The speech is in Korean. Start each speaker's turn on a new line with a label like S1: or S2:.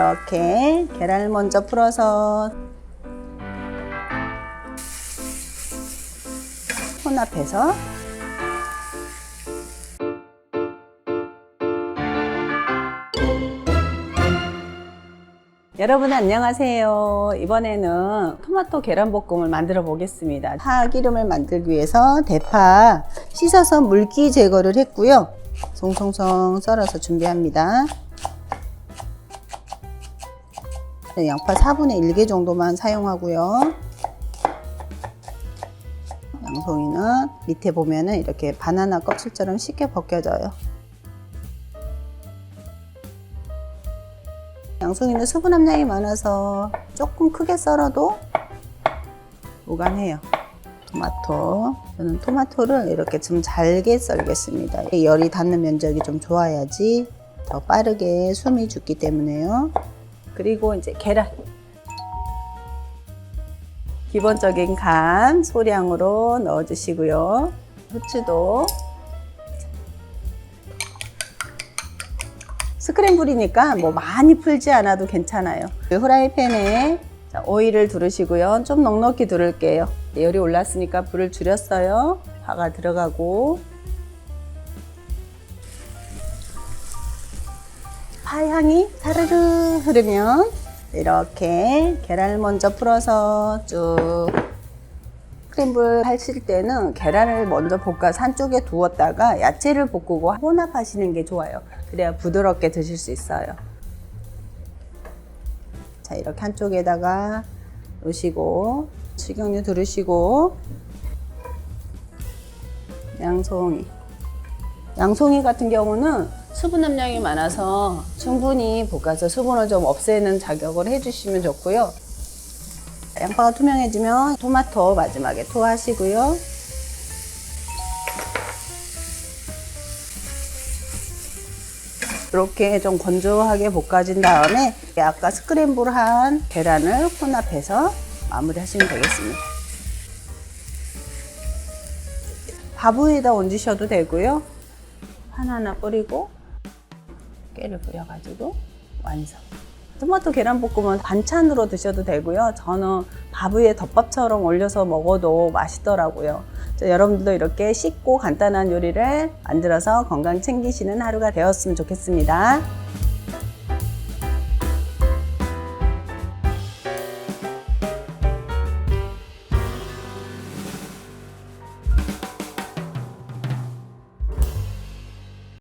S1: 이렇게 계란을 먼저 풀어서 혼합해서 여러분 안녕하세요. 이번에는 토마토 계란볶음을 만들어 보겠습니다. 파기름을 만들기 위해서 대파 씻어서 물기 제거를 했고요. 송송송 썰어서 준비합니다. 네, 양파 4분의 1개 정도만 사용하고요. 양송이는 밑에 보면은 이렇게 바나나 껍질처럼 쉽게 벗겨져요. 양송이는 수분 함량이 많아서 조금 크게 썰어도 무관해요. 토마토. 저는 토마토를 이렇게 좀 잘게 썰겠습니다. 열이 닿는 면적이 좀 좋아야지 더 빠르게 숨이 죽기 때문에요. 그리고 이제 계란. 기본적인 간 소량으로 넣어주시고요. 후추도 스크램블이니까 뭐 많이 풀지 않아도 괜찮아요. 후라이팬에 자, 오일을 두르시고요. 좀 넉넉히 두를게요. 열이 올랐으니까 불을 줄였어요. 파가 들어가고 파 향이 사르르 흐르면 이렇게 계란을 먼저 풀어서 쭉 크림블 하실 때는 계란을 먼저 볶아서 한쪽에 두었다가 야채를 볶고 혼합하시는 게 좋아요. 그래야 부드럽게 드실 수 있어요. 자, 이렇게 한쪽에다가 놓으시고, 식용유 두르시고, 양송이. 양송이 같은 경우는 수분 함량이 많아서 충분히 볶아서 수분을 좀 없애는 작용을 해주시면 좋고요. 양파가 투명해지면 토마토 마지막에 투하하시고요. 이렇게 좀 건조하게 볶아진 다음에 아까 스크램블한 계란을 혼합해서 마무리하시면 되겠습니다. 밥 위에다 얹으셔도 되고요. 하나하나 뿌리고 깨를 뿌려가지고 완성. 토마토 계란볶음은 반찬으로 드셔도 되고요. 저는 밥 위에 덮밥처럼 올려서 먹어도 맛있더라고요. 자, 여러분들도 이렇게 쉽고 간단한 요리를 만들어서 건강 챙기시는 하루가 되었으면 좋겠습니다.